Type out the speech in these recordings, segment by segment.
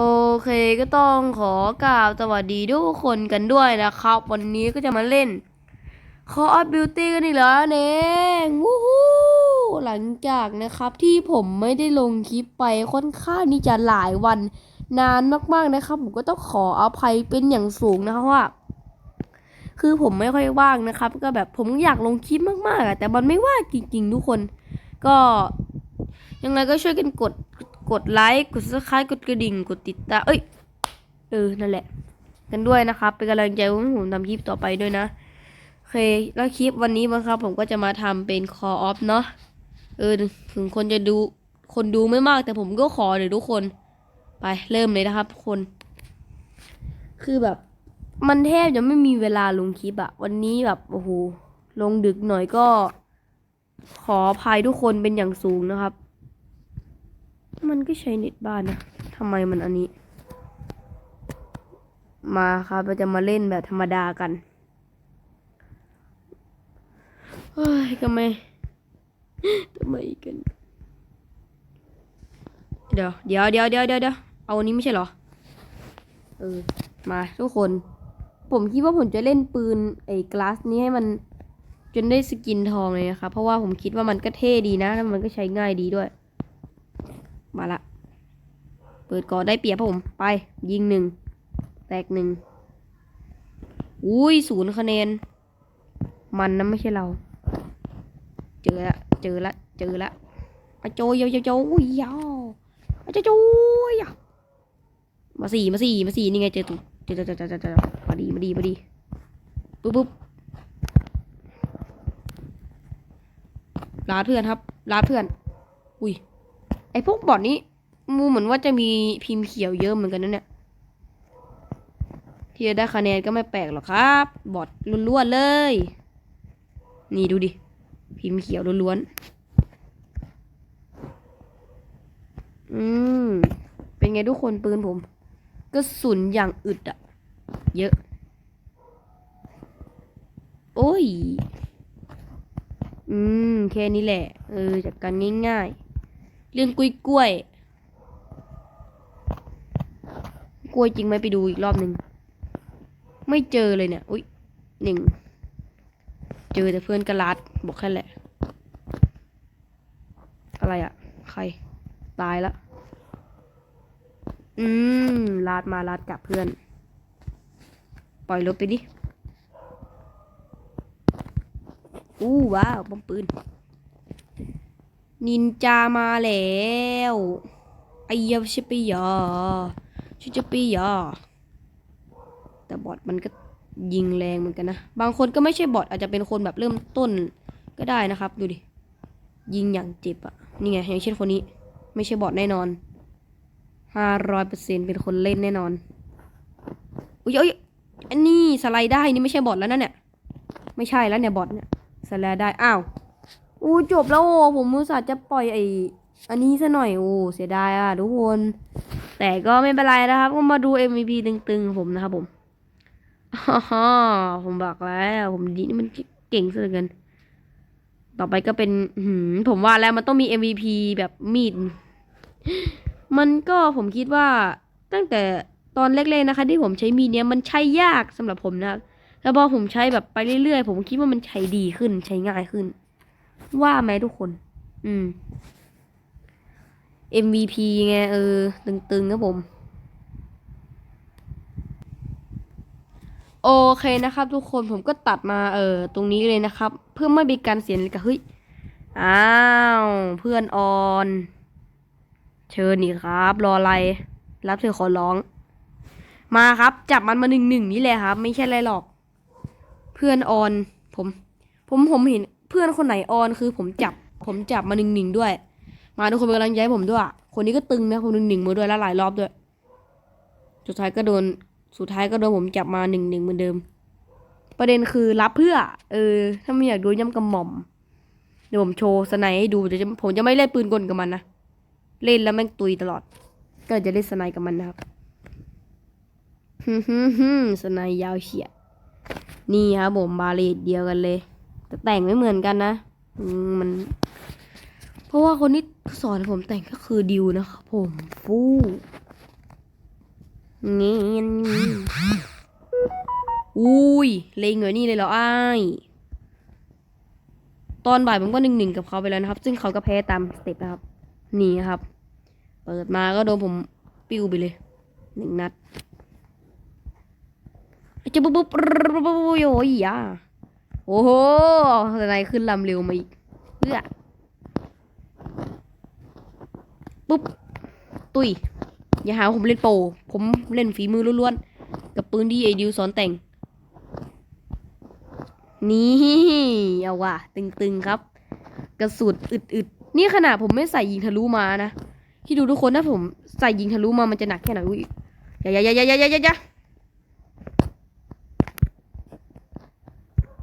โอเคก็ต้องขอกล่าวสวัสดีทุกคนกันด้วยนะครับ วันนี้ก็จะมาเล่น Call of Duty กันอีกแล้วนั่นงวู้ฮู้หลังจากนะครับที่ผมไม่ได้ลงคลิปไปค่อนข้างที่จะหลายวันนานมากๆนะครับ ผมก็ต้องขออภัยเป็นอย่างสูงนะครับว่า คือผมไม่ค่อยว่างนะครับ ก็แบบผมอยากลงคลิปมากๆแต่มันไม่ว่างจริงๆ ทุกคน ก็ยังไงก็ช่วยกันกด กดไลค์ กด subscribe กดกระดิ่ง กดติดตาม เอ้ย เออ นั่นแหละ กันด้วยนะครับ เป็นกำลังใจให้ผมทำคลิปต่อไปด้วยนะ โอเค แล้วคลิปวันนี้มั้งครับผมก็จะมาทำเป็น call off เนาะ เออ ถึงคนจะดู คนดูไม่มากแต่ผมก็ขอเลยวทุกคน ไป เริ่มเลยนะครับทุกคน คือแบบ มันแทบจะไม่มีเวลาลงคลิปอะวันนี้แบบ โอ้โห ลงดึกหน่อยก็ ขออภัยทุกคนเป็นอย่างสูงนะครับ มันก็ใช้เน็ตบ้านนะทำไมมันอันนี้ มาครับเราจะมาเล่นแบบธรรมดากันเฮ้ยทำไมทำไมกัน เดี๋ยวเดี๋ยวเดี๋ยวเดี๋ยวเดี๋ยวเอาอันนี้ไม่ใช่เหรอ เออ มาทุกคน ผมคิดว่าผมจะเล่นปืนไอ้กลาสนี้ให้มันจนได้สกินทองเลยนะครับ เพราะว่าผมคิดว่ามันก็เท่ดีนะ แล้วมันก็ใช้ง่ายดีด้วย มาละ เปิดก่อได้เปรียบผม ไป ยิงหนึ่ง แตกหนึ่ง อุ้ยศูนย์คะแนน มันนะไม่ใช่เรา เจอละ เจอละ เจอละอะโจยโจโจยยาวอะโจโจยยาวมาสี่มาสี่มาสี่นี่ไงเจอตุ๊เจอเจอเจอเจอเจอเจอมาดีมาดีมาดีปุ๊บปุ๊บลาเพื่อนครับลาเพื่อน อุ้ย ไอพวกบอทนี้ มูเหมือนว่าจะมีพิมพ์เขียวเยอะเหมือนกันนะเนี่ยที่จะได้คะแนนก็ไม่แปลกหรอกครับ บอทล้วนๆเลย นี่ดูดิ พิมพ์เขียวล้วนๆ อืม เป็นไงทุกคนปืนผม ก็สุนอย่างอึดอะเยอะ โอ้ย อืม แค่นี้แหละ เออจัดการง่ายๆ เรื่องกล้วยกล้วย กล้วยจริงไหมไปดูอีกรอบหนึ่งไม่เจอเลยเนี่ย อุ้ยหนึ่ง เจอแต่เพื่อนกระลาดบอกแค่แหละ อะไรอะใคร ตายละ อืมลาดมาลาดกลับเพื่อน ปล่อยรถไปดิอู้ว้าวบอมปืน นินจามาแล้วไอ้ยชิปยาชิปียาแต่บอทมันก็ยิงแรงเหมือนกันนะ บางคนก็ไม่ใช่บอทอาจจะเป็นคนแบบเริ่มต้นก็ได้นะครับ ดูดิ ยิงอย่างเจ็บอะนี่ไงอย่างเช่นคนนี้ ไม่ใช่บอทแน่นอนห้าร้อยเปอร์เซ็นเป็นคนเล่นแน่นอนอุ้ยอุ้ยอันนี้สไลด์ได้นี่ไม่ใช่บอทแล้วนะเนี่ย ไม่ใช่แล้วเนี่ยบอทเนี่ยสแลด์ได้ อ้าว อู้จบแล้วโอ้ผมมุตส่าจะปล่อยไอ้อันนี้ซะหน่อยโอ้เสียดายอะทุกคน แต่ก็ไม่เป็นไรนะครับ ก็มาดู MVP ตึงๆผมนะครับผมฮ่าผมบอกแล้วผมดีนี่มันเก่งซะเหลือเกิน ต่อไปก็เป็นผมว่าแล้วมันต้องมี MVP แบบมีด มันก็ผมคิดว่าตั้งแต่ตอนแรกๆนะคะ ที่ผมใช้มีดเนี้ยมันใช้ยากสำหรับผมนะแล้วพอผมใช้แบบไปเรื่อยๆ ผมคิดว่ามันใช้ดีขึ้นใช้ง่ายขึ้น ว่าไหมทุกคน อืม MVP ไงเออ ตึงๆครับผม โอเคนะครับ ทุกคนผมก็ตัดมาเออตรงนี้เลยนะครับ เพื่อไม่เป็นการเสียเลยกับเฮ้ยอ้าว เพื่อนออน เชิญนี่ครับ รออะไร รับเธอขอร้อง มาครับ จับมันมาหนึ่งหนึ่งนี่แหละครับ ไม่ใช่อะไรหรอก เพื่อนออน ผม ผมผมเห็น เพื่อนคนไหนออนคือผมจับ ผมจับมาหนึ่งหนึ่งด้วย มาทุกคนเป็นกำลังใจให้ผมด้วย คนนี้ก็ตึงนะคนหนึ่งหนึ่งมาด้วยแล้วหลายรอบด้วยสุดท้ายก็โดนสุดท้ายก็โดนผมจับมาหนึ่งหนึ่งเหมือนเดิม ประเด็นคือรับเพื่อ เออ ถ้าไม่อยากโดนย่ำกระหม่อมเดี๋ยวผมโชว์สไนให้ดูจะผมจะไม่เล่นปืนกลกับมันนะเล่นแล้วแม่งตุยตลอด ก็จะเล่นสไนกับมันนะครับฮึมฮึมฮึมสไนยาวเฉียดนี่ครับผมบาเลตเดียวกันเลย แต่แต่งไม่เหมือนกันนะมัน เพราะว่าคนที่สอนผมแต่งก็คือดิวนะครับผมฟูงี้อุ้ยเลงเหนือนี่เลยเหรอไอ้ายตอนบ่ายผมก็หนึ่งหนึ่งกับเขาไปแล้วนะครับ ซึ่งเขาก็แพ้ตามสเต็ปนะครับ นี่ครับ เปิดมาก็โดนผมปิ้วไปเลยหนึ่งนัดจะบปุ๊บปุ๊บปุ๊บปุ๊บโอ้ยอะ โอ้โหอะไรขึ้นลำเร็วมาอีกเพื่อปุ๊บ ตุยอย่าหาวผมเล่นโปรผมเล่นฝีมือล้วนๆ กับปืนที่ไอดิวสอนแต่ง นี่เอาว่ะ ตึงๆครับ กระสุนอึดๆ นี่ขนาดผมไม่ใส่ยิงทะลุมานะ ที่ดูทุกคนถ้าผมใส่ยิงทะลุมามันจะหนักแค่ไหนอุ้ยอย่าอย่าอย่าอย่าอย่าอย่าอย่า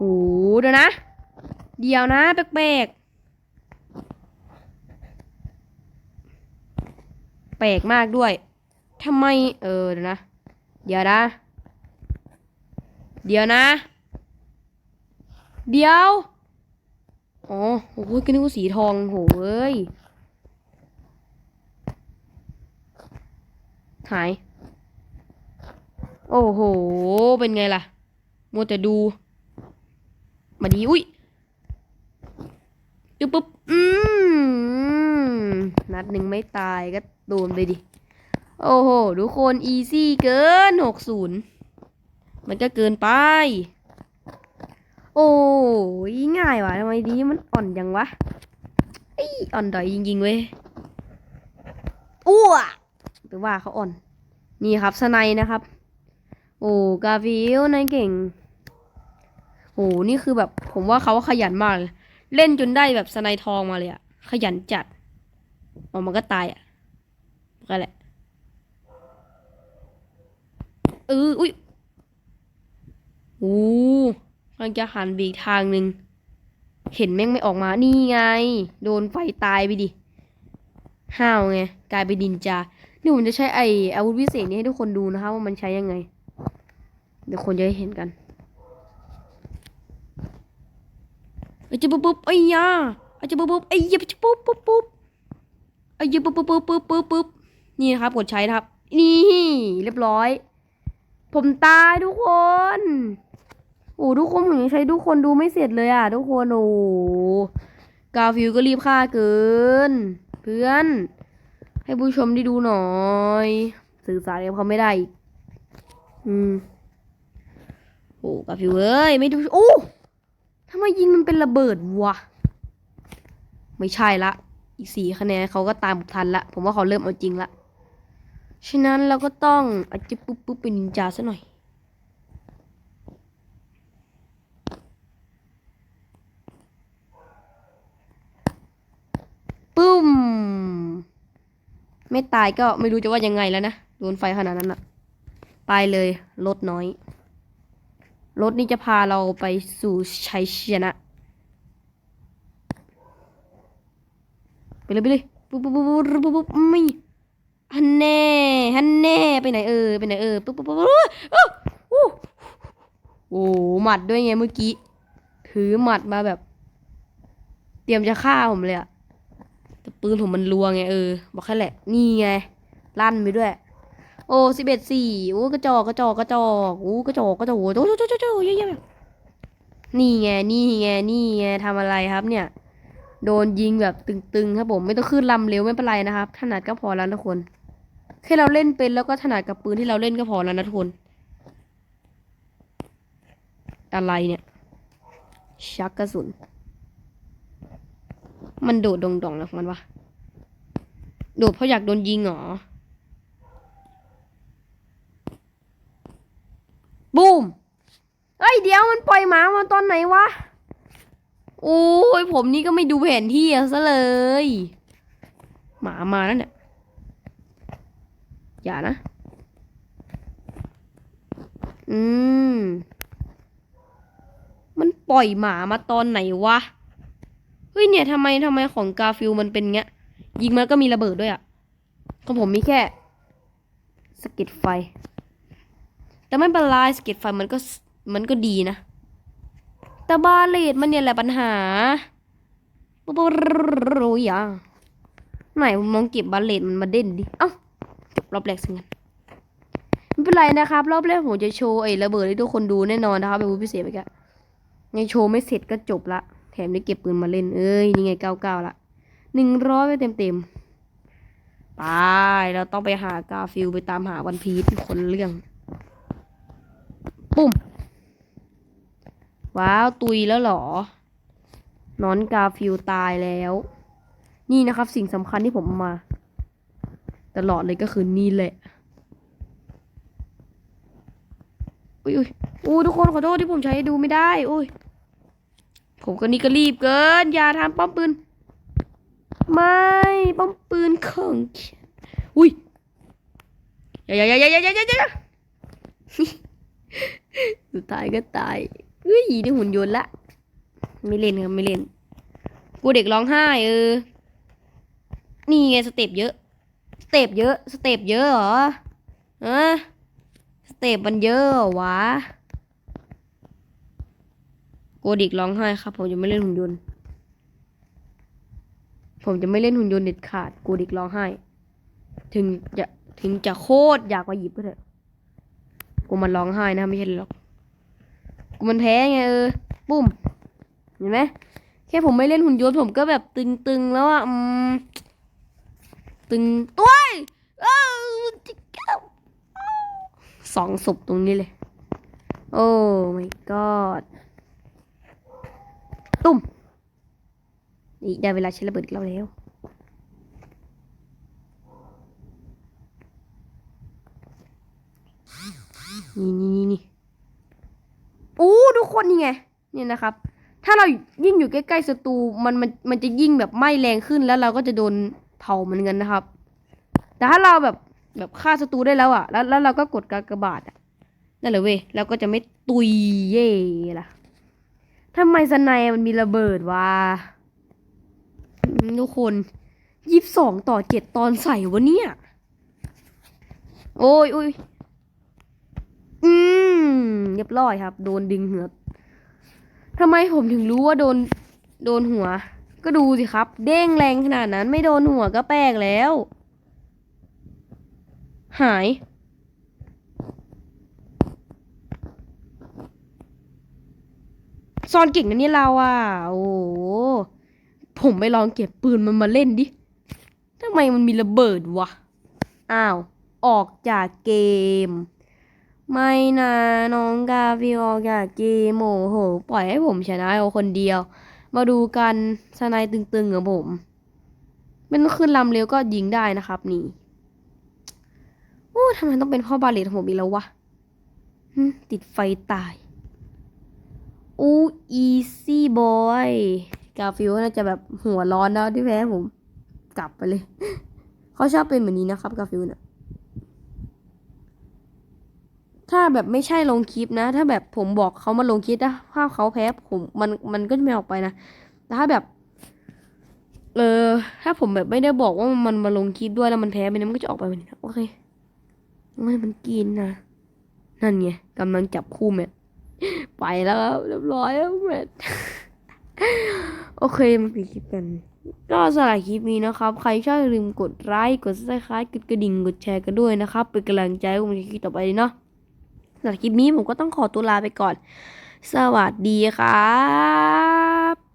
โอ้เดี๋ยวนะ เดี๋ยวนะแปลกแปลกมากด้วย ทำไม เออ เดี๋ยวนะ เดี๋ยวนะ เดี๋ยวนะ เดี๋ยว อ๋อ โอ้ยก็นึกว่าสีทองโหเอ้ย หาย โอ้โห เป็นไงล่ะ มัวแต่ดู มาดีอุ้ยอึ๊บปุ๊บ อืม นัดหนึ่งไม่ตายก็โดนไปดิ โอ้โห ทุกคนอีซี่เกินหกศูนย์มันก็เกินไป โอ้ยง่ายว่ะทำไมดีมันอ่อนจังวะไออ่อนดอยจริงๆเว้ยอ้วไปว่าเขาอ่อน นี่ครับสไนนะครับ โอ้กาฟิลนายเก่ง โอ้นี่คือแบบ ผมว่าเขาขยันมากเลยเล่นจนได้แบบสไนทองมาเลยอะขยันจัดออกมันก็ตายอะก็แหละเอออุ้ยโอ้กำลังจะหันไปอีกทางหนึ่งเห็นแม่งไม่ออกมานี่ไง โดนไฟตายไปดิห้าวไงกลายเป็นดินจา นี่ผมจะใช้ไออาวุธวิเศษนี้ให้ทุกคนดูนะคะว่ามันใช้ยังไง เดี๋ยวคนจะได้เห็นกัน ไอ้จะปุ๊บปุ๊บไอ้ยาไอ้จะปุ๊บปุ๊บไอ้ยาจะปุ๊บปุ๊บปุ๊บไอ้ยาปุ๊บปุ๊บปุ๊บปุ๊บปุ๊บปุ๊บนี่นะครับกดใช้นะครับ นี่เรียบร้อย ผมตายทุกคนโอ้ทุกคนผมยังใช้ทุกคนดูไม่เสร็จเลยอะ ทุกคนโอ้กาฟิวก็รีบฆ่าเกิน เพื่อน ให้ผู้ชมได้ดูหน่อย สื่อสารกับเขาไม่ได้อีกอืมโอ้กาฟิวเอ้ยไม่ดูโอ้ ทำไมยิงมันเป็นระเบิดวะ ไม่ใช่ละ อีกสี่คะแนนเขาก็ตามทันละ ผมว่าเขาเริ่มเอาจริงละ ฉะนั้นเราก็ต้องอาจจะปุ๊บปุ๊บเป็นนินจาซะหน่อย ปุ้ม ไม่ตายก็ไม่รู้จะว่ายังไงแล้วนะ โดนไฟขนาดนั้นอะไปเลย ลดน้อย รถนี่จะพาเราไปสู่ชัยชนะ ไปเลยไปเลยปุ๊บปุ๊บปุ๊บปุ๊บปุ๊บไม่ฮันแน่ฮันแน่ไปไหนเออไปไหนเออปุ๊บปุ๊บปุ๊บปุ๊บอ้โอ้หมัดด้วยไงเมื่อกี้ ถือหมัดมาแบบ เตรียมจะฆ่าผมเลยอะแต่ปืนผมมันรัวไงเออ บอกแค่แหละ นี่ไงลั่นไปด้วย โอ้สิบเอ็ดสี่โอ้กระจอกกระจอกกระจอกโอ้กระจอกกระจอกโอ้โจโจโจโจโจเยอะแยะนี่ไงนี่ไงนี่ไงทำอะไรครับเนี่ย โดนยิงแบบตึงๆครับผมไม่ต้องขึ้นลำเร็วไม่เป็นไรนะครับถนัดก็พอแล้วนะคนแค่เราเล่นเป็นแล้วก็ถนัดกับปืนที่เราเล่นก็พอแล้วนะทุกคนอะไรเนี่ย ชักกระสุน มันโดดดองๆนะของมันวะโดดเพราะอยากโดนยิงเหรอ บูม เอ้วมันปล่อยหมามาตอนไหนวะโอ้ยผมนี่ก็ไม่ดูแผนที่เอาซะเลย หมามาแล้วเนี่ยอย่านะ อืม มันปล่อยหมามาตอนไหนวะ เฮ้ยเนี่ยทำไมทำไมของกาฟิลมันเป็นเงี้ย ยิงมันก็มีระเบิดด้วยอะ่ะของผมมีแค่สก็ดไฟ แต่ไม่เป็นไรสก็ดไฟมันก็ มันก็ดีนะ แต่บาเลตมันเนี่ยแหละปัญหาปุ๊บรู้ยังไหนผมมองเก็บบาเลตมันมาเด่นดิ เอ้าจบรอบแรกสิงั้นเป็นไรนะครับ รอบแรกผมจะโชว์ไอ้ระเบิดให้ทุกคนดูแน่นอนนะครับเป็นวุฒิพิเศษไปแกยังโชว์ไม่เสร็จก็จบละ แถมได้เก็บปืนมาเล่น เอ้ยนี่ไงเก้าเก้าละหนึ่งร้อยไปเต็มเต็มไปเราต้องไปหากาฟิลไปตามหาวันพีชคนเรื่อง ปุ่ม ว้าว ตุยแล้วหรอนอนกาฟิวตายแล้ว นี่นะครับสิ่งสำคัญที่ผมมา ตลอดเลยก็คือนี่แหละอุ้ยอุ้ยทุกคนขอโทษที่ผมใช้ดูไม่ได้อุ้ยผมก็นี่ก็รีบเกิน อย่าทำป้อมปืน ไม่ป้อมปืนของอุ้ยอย่าอย่าอย่าอย่าอย่าอย่าสุดท้ายก็ตาย เฮ้ยได้หุ่นยนต์ละ ไม่เล่นครับไม่เล่น กูเด็กร้องไห้เออ นี่ไงสเต็ปเยอะ สเต็ปเยอะ สเต็ปเยอะเหรออะสเต็ปมันเยอะวะโกดิกร้องไห้ครับ ผมจะไม่เล่นหุ่นยนต์ ผมจะไม่เล่นหุ่นยนต์เด็ดขาดโกดิกร้องไห้ ถึงจะถึงจะโคตรอยากมาหยิบก็เถอะ กูมันร้องไห้นะไม่ใช่หรอก กูมันแพ้ไงเออปุ้มเห็นไหมแค่ผมไม่เล่นหุ่นยนต์ผมก็แบบตึงๆแล้วอะอืมตึงตัวเออสองศพตรงนี้เลย โอ้ my god ตุ้มนี่ได้เวลาใช้ระเบิดอีกแล้วนี่นี่ นี่ไงนี่นะครับ ถ้าเรายิ่งอยู่ใกล้ๆศัตรูมันมันมันจะยิ่งแบบไหม้แรงขึ้นแล้วเราก็จะโดนเผาเหมือนกันนะครับ แต่ถ้าเราแบบแบบฆ่าศัตรูได้แล้วอะ แล้วแล้วเราก็กดกากบาทอะนั่นแหละเว้ยเราก็จะไม่ตุยเย่ล่ะทำไมสไนมันมีระเบิดวะทุกคนยี่สิบสองต่อเจ็ดตอนใส่วะเนี่ย โอ้ยโอ้ยอืมเรียบร้อยครับ โดนดึงเหัว ทำไมผมถึงรู้ว่าโดนโดนหัว ก็ดูสิครับ เด้งแรงขนาดนั้นไม่โดนหัวก็แปลกแล้ว หาย ซอนเก่งนะเนี่ยเราอะ โอ้ผมไปลองเก็บปืนมันมาเล่นดิทำไมมันมีระเบิดวะ อ้าว ออกจากเกม ไม่นะน้องกาฟิวออกจากเกมโอ้โห ปล่อยให้ผมชนะเอาคนเดียว มาดูกันสไนด์ตึงๆกับผมไม่ต้องขึ้นลำเร็วก็ยิงได้นะครับนี่ โอ้ทำไมต้องเป็นพ่อบาเลตของผมอีกแล้ววะติดไฟตายอู้อีซี่บอยกาฟิวน่าจะแบบหัวร้อนแล้วที่แพ้ผม กลับไปเลย เขาชอบเป็นแบบนี้นะครับกาฟิวเนี่ย ถ้าแบบไม่ใช่ลงคลิปนะ ถ้าแบบผมบอกเขามาลงคลิปนะภาพเขาแพ้ผมมันมันก็จะไม่ออกไปนะแต่ถ้าแบบเออถ้าผมแบบไม่ได้บอกว่ามันมาลงคลิปด้วยแล้วมันแพ้ไปนะมันก็จะออกไปแบบนี้นะโอเคไม่มันกินนะนั่นไงกำลังจับคู่แมทไปแล้วครับเรียบร้อยแล้วแมทโอเคมาปิดคลิปกัน ก็สำหรับคลิปนี้นะครับ ใครชอบอย่าลืมกดไลค์กดซับสไครต์กดกระดิ่งกดแชร์กันด้วยนะครับ เป็นกำลังใจให้ผมในคลิปต่อไปเนาะ สำหรับคลิปนี้ผมก็ต้องขอตัวลาไปก่อน สวัสดีครับ